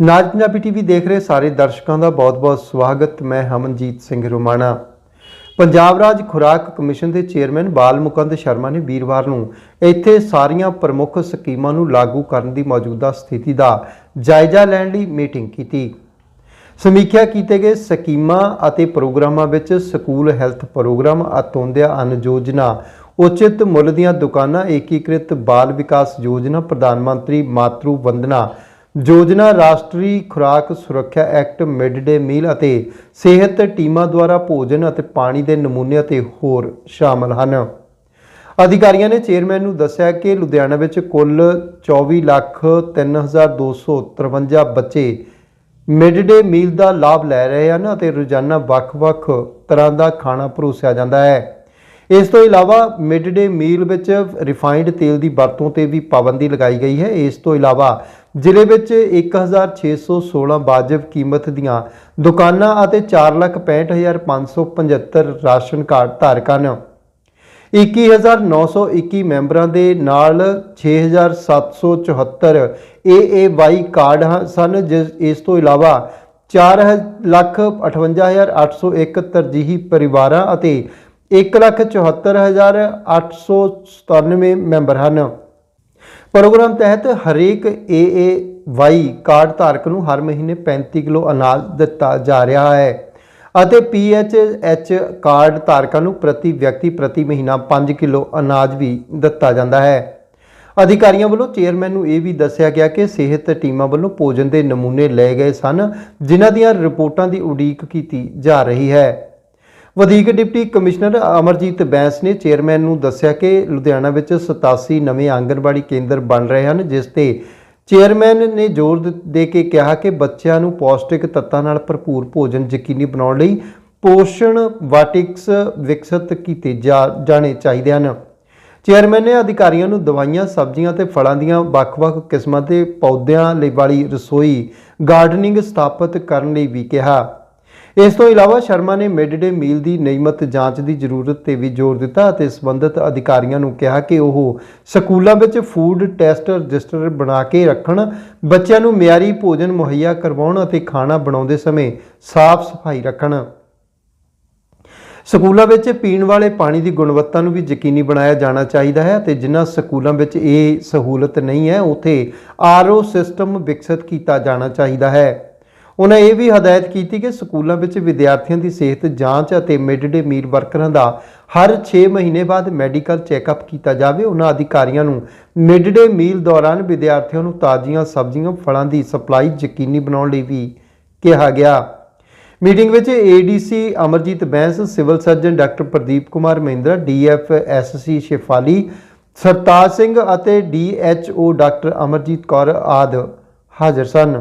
ਨਾਜ Punjabi TV ਦੇਖ ਰਹੇ ਸਾਰੇ ਦਰਸ਼ਕਾਂ ਦਾ ਬਹੁਤ-ਬਹੁਤ ਸਵਾਗਤ। ਮੈਂ ਹਮਨਜੀਤ ਸਿੰਘ ਰੋਮਾਣਾ। ਪੰਜਾਬ ਰਾਜ ਖੁਰਾਕ ਕਮਿਸ਼ਨ ਦੇ ਚੇਅਰਮੈਨ ਬਾਲ ਮੁਕੰਦ ਸ਼ਰਮਾ ਨੇ ਵੀਰਵਾਰ ਨੂੰ ਇੱਥੇ ਸਾਰੀਆਂ ਪ੍ਰਮੁੱਖ ਸਕੀਮਾਂ ਨੂੰ ਲਾਗੂ ਕਰਨ ਦੀ ਮੌਜੂਦਾ ਸਥਿਤੀ ਦਾ ਜਾਇਜ਼ਾ ਲੈਣ ਲਈ ਮੀਟਿੰਗ ਕੀਤੀ। ਸਮੀਖਿਆ ਕੀਤੇ ਗਏ ਸਕੀਮਾਂ ਅਤੇ ਪ੍ਰੋਗਰਾਮਾਂ ਵਿੱਚ school health programme, Antyodaya Anna Yojana, ਉਚਿਤ ਮੁੱਲ ਦੀਆਂ ਦੁਕਾਨਾਂ, ਏਕੀਕ੍ਰਿਤ ਬਾਲ ਵਿਕਾਸ ਯੋਜਨਾ, ਪ੍ਰਧਾਨ ਮੰਤਰੀ ਮਾਤਰੂ ਵੰਦਨਾ ਯੋਜਨਾ ਰਾਸ਼ਟਰੀ ਖੁਰਾਕ ਸੁਰੱਖਿਆ ਐਕਟ, ਮਿਡ ਡੇ ਮੀਲ ਅਤੇ ਸਿਹਤ ਟੀਮਾਂ ਦੁਆਰਾ ਭੋਜਨ ਅਤੇ ਪਾਣੀ ਦੇ ਨਮੂਨੇ ਅਤੇ ਹੋਰ ਸ਼ਾਮਲ ਹਨ। ਅਧਿਕਾਰੀਆਂ ਨੇ ਚੇਅਰਮੈਨ ਨੂੰ ਦੱਸਿਆ ਕਿ ਲੁਧਿਆਣਾ ਵਿੱਚ ਕੁੱਲ 24 ਲੱਖ 3253 ਬੱਚੇ ਮਿਡ ਡੇ ਮੀਲ ਦਾ ਲਾਭ ਲੈ ਰਹੇ ਹਨ ਅਤੇ ਰੋਜ਼ਾਨਾ ਵੱਖ-ਵੱਖ ਤਰ੍ਹਾਂ ਦਾ ਖਾਣਾ ਪਰੋਸਿਆ ਜਾਂਦਾ ਹੈ। ਇਸ ਤੋਂ ਇਲਾਵਾ ਮਿਡ ਡੇ ਮੀਲ ਵਿੱਚ ਰਿਫਾਈਨਡ ਤੇਲ ਦੀ ਵਰਤੋਂ ਤੇ ਵੀ ਪਾਬੰਦੀ ਲਗਾਈ ਗਈ ਹੈ। ਇਸ ਤੋਂ ਇਲਾਵਾ ਜ਼ਿਲ੍ਹੇ ਵਿੱਚ 1616 ਵਾਜਬ ਕੀਮਤ ਦੀਆਂ ਦੁਕਾਨਾਂ ਅਤੇ 465575 ਰਾਸ਼ਨ ਕਾਰਡ ਧਾਰਕ ਹਨ। 21921 ਮੈਂਬਰਾਂ ਦੇ ਨਾਲ 6774 AAY ਕਾਰਡ ਸਨ, ਜਿਸ, ਇਸ ਤੋਂ ਇਲਾਵਾ 458801 ਤਰਜੀਹੀ ਪਰਿਵਾਰਾਂ ਅਤੇ 174897 ਮੈਂਬਰ ਹਨ। ਪ੍ਰੋਗਰਾਮ ਤਹਿਤ ਹਰੇਕ AAY ਕਾਰਡ ਧਾਰਕ ਨੂੰ ਹਰ ਮਹੀਨੇ 35 ਕਿਲੋ ਅਨਾਜ ਦਿੱਤਾ ਜਾ ਰਿਹਾ ਹੈ ਅਤੇ PHH ਕਾਰਡ ਧਾਰਕਾਂ ਨੂੰ ਪ੍ਰਤੀ ਵਿਅਕਤੀ ਪ੍ਰਤੀ ਮਹੀਨਾ 5 ਕਿਲੋ ਅਨਾਜ ਵੀ ਦਿੱਤਾ ਜਾਂਦਾ ਹੈ। ਅਧਿਕਾਰੀਆਂ ਵੱਲੋਂ ਚੇਅਰਮੈਨ ਨੂੰ ਇਹ ਵੀ ਦੱਸਿਆ ਗਿਆ ਕਿ ਸਿਹਤ ਟੀਮਾਂ ਵੱਲੋਂ ਭੋਜਨ ਦੇ ਨਮੂਨੇ ਲਏ ਗਏ ਸਨ, ਜਿਨ੍ਹਾਂ ਦੀਆਂ ਰਿਪੋਰਟਾਂ ਦੀ ਉਡੀਕ ਕੀਤੀ ਜਾ ਰਹੀ ਹੈ। ਵਧੀਕ ਡਿਪਟੀ ਕਮਿਸ਼ਨਰ ਅਮਰਜੀਤ ਬੈਂਸ ਨੇ ਚੇਅਰਮੈਨ ਨੂੰ ਦੱਸਿਆ ਕਿ ਲੁਧਿਆਣਾ ਵਿੱਚ 87 ਨਵੇਂ ਆਂਗਣਵਾੜੀ ਕੇਂਦਰ ਬਣ ਰਹੇ ਹਨ, ਜਿਸ ਤੇ ਚੇਅਰਮੈਨ ਨੇ ਜ਼ੋਰ ਦੇ ਕੇ ਕਿਹਾ ਕਿ ਬੱਚਿਆਂ ਨੂੰ ਪੌਸ਼ਟਿਕ ਤੱਤਾਂ ਨਾਲ ਭਰਪੂਰ ਭੋਜਨ ਯਕੀਨੀ ਬਣਾਉਣ ਲਈ ਪੋਸ਼ਣ ਵਾਟਿਕਸ ਵਿਕਸਿਤ ਕੀਤੇ ਜਾ, ਜਾਣੇ ਚਾਹੀਦੇ ਹਨ। ਚੇਅਰਮੈਨ ਨੇ ਅਧਿਕਾਰੀਆਂ ਨੂੰ ਦਵਾਈਆਂ, ਸਬਜ਼ੀਆਂ ਤੇ ਫਲਾਂ ਦੀਆਂ ਵੱਖ-ਵੱਖ ਕਿਸਮਾਂ ਦੇ ਪੌਦਿਆਂ ਲਈ ਵਾਲੀ ਰਸੋਈ ਗਾਰਡਨਿੰਗ ਸਥਾਪਿਤ ਕਰਨ ਲਈ ਵੀ ਕਿਹਾ। ਇਸ ਤੋਂ ਇਲਾਵਾ ਸ਼ਰਮਾ ਨੇ ਮਿਡ ਡੇ ਮੀਲ ਦੀ ਨਿਯਮਤ ਜਾਂਚ ਦੀ ਜ਼ਰੂਰਤ ਤੇ ਵੀ ਜ਼ੋਰ ਦਿੱਤਾ ਅਤੇ ਸੰਬੰਧਿਤ ਅਧਿਕਾਰੀਆਂ ਨੂੰ ਕਿਹਾ ਕਿ ਉਹ ਸਕੂਲਾਂ ਵਿੱਚ ਫੂਡ ਟੈਸਟ ਰਜਿਸਟਰ ਬਣਾ ਕੇ ਰੱਖਣ, ਬੱਚਿਆਂ ਨੂੰ ਮਿਆਰੀ ਭੋਜਨ ਮੁਹੱਈਆ ਕਰਵਾਉਣ ਅਤੇ ਖਾਣਾ ਬਣਾਉਂਦੇ ਸਮੇਂ ਸਾਫ਼ ਸਫ਼ਾਈ ਰੱਖਣ। ਸਕੂਲਾਂ ਵਿੱਚ ਪੀਣ ਵਾਲੇ ਪਾਣੀ ਦੀ ਗੁਣਵੱਤਾ ਨੂੰ ਵੀ ਯਕੀਨੀ ਬਣਾਇਆ ਜਾਣਾ ਚਾਹੀਦਾ ਹੈ ਅਤੇ ਜਿਨ੍ਹਾਂ ਸਕੂਲਾਂ ਵਿੱਚ ਇਹ ਸਹੂਲਤ ਨਹੀਂ ਹੈ, ਉੱਥੇ ਆਰਓ ਸਿਸਟਮ ਵਿਕਸਿਤ ਕੀਤਾ ਜਾਣਾ ਚਾਹੀਦਾ ਹੈ। ਉਹਨਾਂ ਇਹ ਵੀ ਹਦਾਇਤ ਕੀਤੀ ਕਿ ਸਕੂਲਾਂ ਵਿੱਚ ਵਿਦਿਆਰਥੀਆਂ ਦੀ ਸਿਹਤ ਜਾਂਚ ਅਤੇ ਮਿਡ ਡੇ ਮੀਲ ਵਰਕਰਾਂ ਦਾ ਹਰ 6 ਮਹੀਨੇ ਬਾਅਦ ਮੈਡੀਕਲ ਚੈੱਕਅਪ ਕੀਤਾ ਜਾਵੇ। ਉਹਨਾਂ ਅਧਿਕਾਰੀਆਂ ਨੂੰ ਮਿਡ ਡੇ ਮੀਲ ਦੌਰਾਨ ਵਿਦਿਆਰਥੀਆਂ ਨੂੰ ਤਾਜ਼ੀਆਂ ਸਬਜ਼ੀਆਂ, ਫਲਾਂ ਦੀ ਸਪਲਾਈ ਯਕੀਨੀ ਬਣਾਉਣ ਲਈ ਵੀ ਕਿਹਾ ਗਿਆ। ਮੀਟਿੰਗ ਵਿੱਚ ADC Amarjeet Bains, civil surgeon doctor Pradeep Kumar Mahindra, DFSC Shifali Sartaj Singh ਅਤੇ ਡੀਐਚਓ ਡਾਕਟਰ ਅਮਰਜੀਤ ਕੌਰ ਆਦਿ ਹਾਜ਼ਰ ਸਨ।